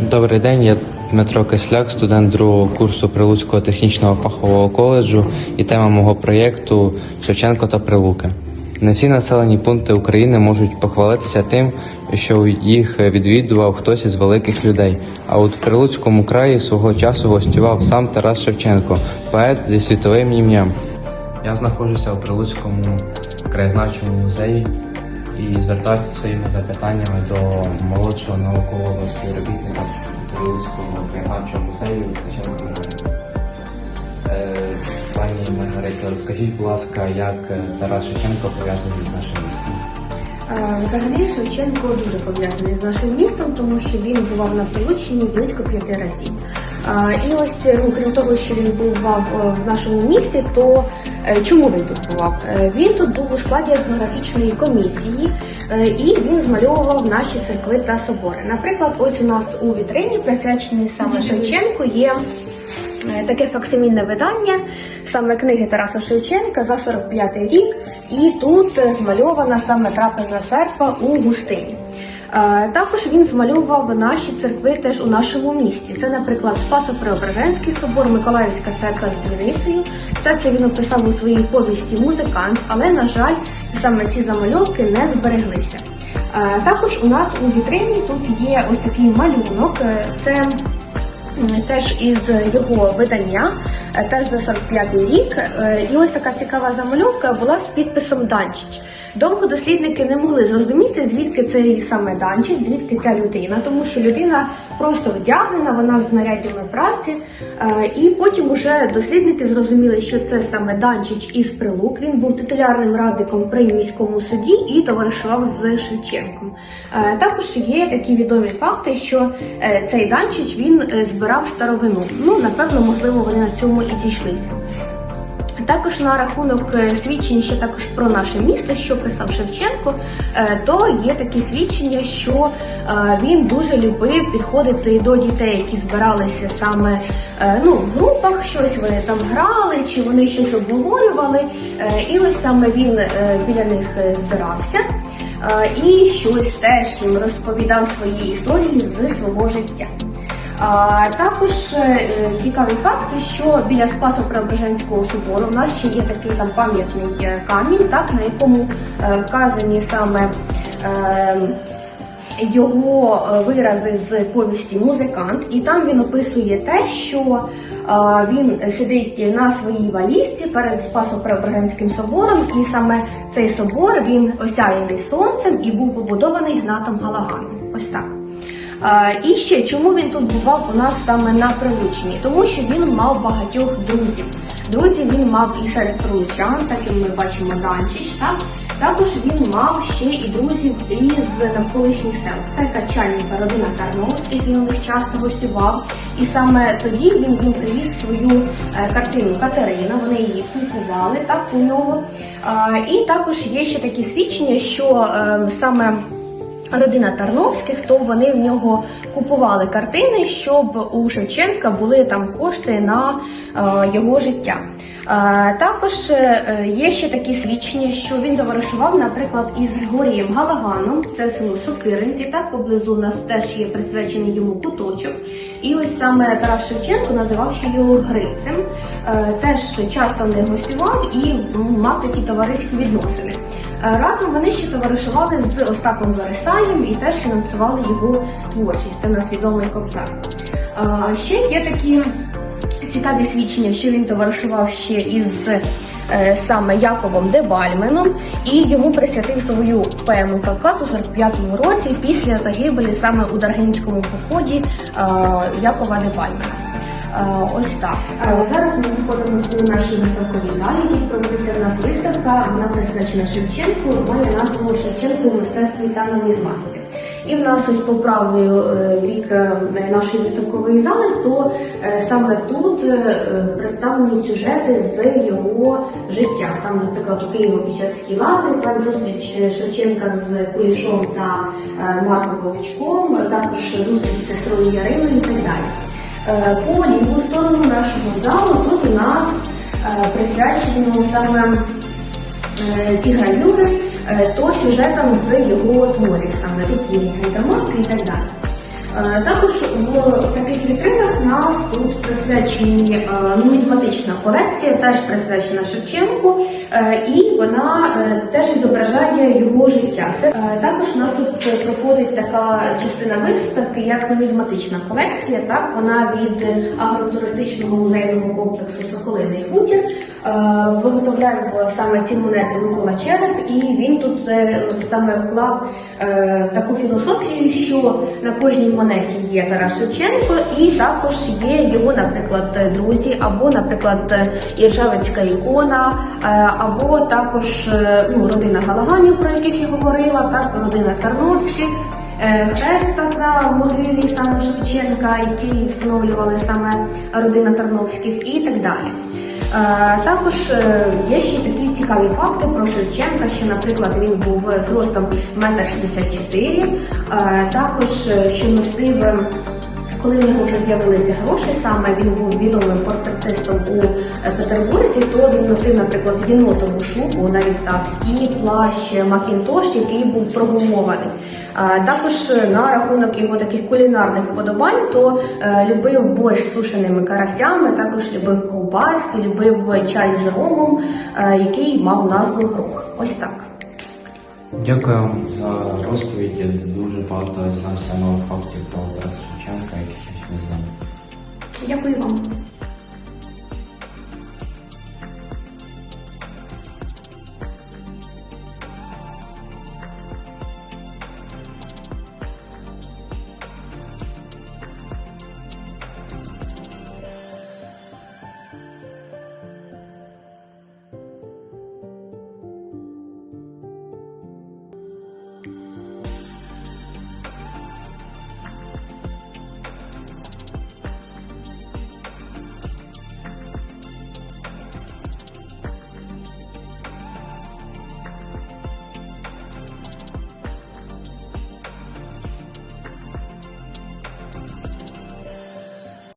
Добрий день, я Дмитро Кисляк, студент другого курсу Прилуцького технічного фахового коледжу, і тема мого проєкту Шевченко та Прилуки. Не всі населені пункти України можуть похвалитися тим, що їх відвідував хтось із великих людей. А от в Прилуцькому краї свого часу гостював сам Тарас Шевченко, поет зі світовим ім'ям. Я знаходжуся у Прилуцькому краєзнавчому музеї і звертаюся зі своїми запитаннями до молодшого наукового співробітника Прилуцького краєзнавчого музею Ткаченко Е, Пані Маргарито, розкажіть, будь ласка, як е, Тарас Шевченко пов'язаний з нашим містом? Е, Взагалі Шевченко дуже пов'язаний з нашим містом, тому що він бував на Прилуччині близько п'яти разів. І ось, ну, крім того, що він бував в нашому місті, то чому він тут бував? Е, Він тут був у складі етнографічної комісії е, і він змальовував наші церкви та собори. Наприклад, ось у нас у вітрині, присвяченій саме Шевченку, є Е, таке факсимільне видання саме книги Тараса Шевченка за 45 рік, і тут е, змальована саме трапезна церква у Густині. Також він змальовував наші церкви теж у нашому місті. Це, наприклад, Спасо-Преображенський собор, Миколаївська церква з дзвіницею. Все це він описав у своїй повісті музикант, але, на жаль, саме ці замальовки не збереглися. Також у нас у вітрині тут є ось такий малюнок. Е, Це теж із його видання, е, теж за 45 рік. Е, І ось така цікава замальовка була з підписом Данчич. Довго дослідники не могли зрозуміти, звідки цей саме Данчич, звідки ця людина, тому що людина просто вдягнена, вона з знаряддями праці. Е, І потім уже дослідники зрозуміли, що це саме Данчич із Прилук. Він був титулярним радником при міському суді і товаришував з Шевченком. Е, Також є такі відомі факти, що е, цей Данчич він збирав старовину. Ну, напевно, можливо, вони на цьому і зійшлися. Також на рахунок е, свідчень ще також про наше місто, що писав Шевченко, е, то є такі свідчення, що е, він дуже любив підходити до дітей, які збиралися саме ну, в групах, щось вони там грали, чи вони щось обговорювали. І ось саме він біля них збирався і щось теж розповідав свої історії з свого життя. Також е, цікавий факт, що біля Спасо-Преображенського собору в нас ще є такий там пам'ятний е, камінь, так, на якому е, вказані саме його вирази з повісті музикант, і там він описує те, що він сидить на своїй валізці перед Спасо-Преображенським собором, і саме цей собор він осяяний сонцем і був побудований Гнатом Галаганом. Ось так. І ще чому він тут бував у нас саме на Прилучині? Тому що він мав багатьох друзів. Друзів він мав і серед прилучан, так і ми бачимо Данчич, так? Також він мав ще і друзів із навколишніх сел. Це Качальника, родина Карновських, він у них часто гостював. І саме тоді він їм привіз свою е, картину Катерина, вони її купували так у нього. І також є ще такі свідчення, що е, саме родина Тарновських, то вони в нього купували картини, щоб у Шевченка були там кошти на е, його життя. Е, також е, є ще такі свідчення, що він товаришував, наприклад, із Григорієм Галаганом, це село Сокиринці, так поблизу нас теж є присвячений йому куточок. І ось саме Тарас Шевченко називав його Грицем. Теж часто не гостював і мав такі товариські відносини. Е, Разом вони ще товаришували з Остапом Вересаєм і теж фінансували його творчість. Це нас відомий кобзар. Е, Ще є такі цікаві свідчення, що він товаришував ще із е, саме Яковом Дебальменом і йому присвятив свою поему Кавказ у 45-му році після загибелі саме у Даргинському поході Якова Дебальмена. Ось так. Зараз ми знаходимося у нашій виставковій залі, виставка, вона присвячена Шевченку, має назву Шевченку у мистецтві та нумізматиці. І в нас ось по правою е, бік е, нашої виставкової зали, то е, саме тут представлені сюжети з його життя. Там, наприклад, у Києво-Печерській лаврі, там зустріч Шевченка з Кулішом та Марком Вовчком, також зустріч з сестрою Яриною і так далі. По ліву сторону нашого залу тут у нас присвячено саме е, ті гравюри, е, то сюжетом з його творів, саме тут є гайдамаки і так далі. Е, Також в таких вітринах тут присвячені е, нумізматична колекція, теж присвячена Шевченку, е, і вона е, теж відображає його життя. Це також у нас тут проходить така частина виставки, як нумізматична колекція. Так вона від агротуристичного музейного комплексу Соколиний Хутір. Виготовляв саме ці монети Микола Череп, і він тут саме вклав таку філософію, що на кожній монеті є Тарас Шевченко, і також є його, наприклад, друзі, або, наприклад, Іржавецька ікона, е, або також е, ну, родина Галаганів, про яких я говорила, так, родина Тарновських. Е, Хрест на могилі саме Шевченка, який встановлювали саме родина Тарновських, і так далі. Також є ще такі цікаві факти про Шевченка, що, наприклад, він був зростом 1,64 м, також що носив. Коли в нього вже з'явилися гроші, саме він був відомим портретистом у е, Петербурзі, то він носив, наприклад, єнотову шубу, навіть так, і плащ Макінтош, який був прогумований. Також е, на рахунок його таких кулінарних вподобань, то е, любив борщ з сушеними карасями, також любив ковбаски, любив чай з ромом, який мав назву грох. Ось так. Дякую вам за розповідь. Дуже багато дізнався нових фактів про Тараса Шевченка, яких я ще не знав. Дякую вам.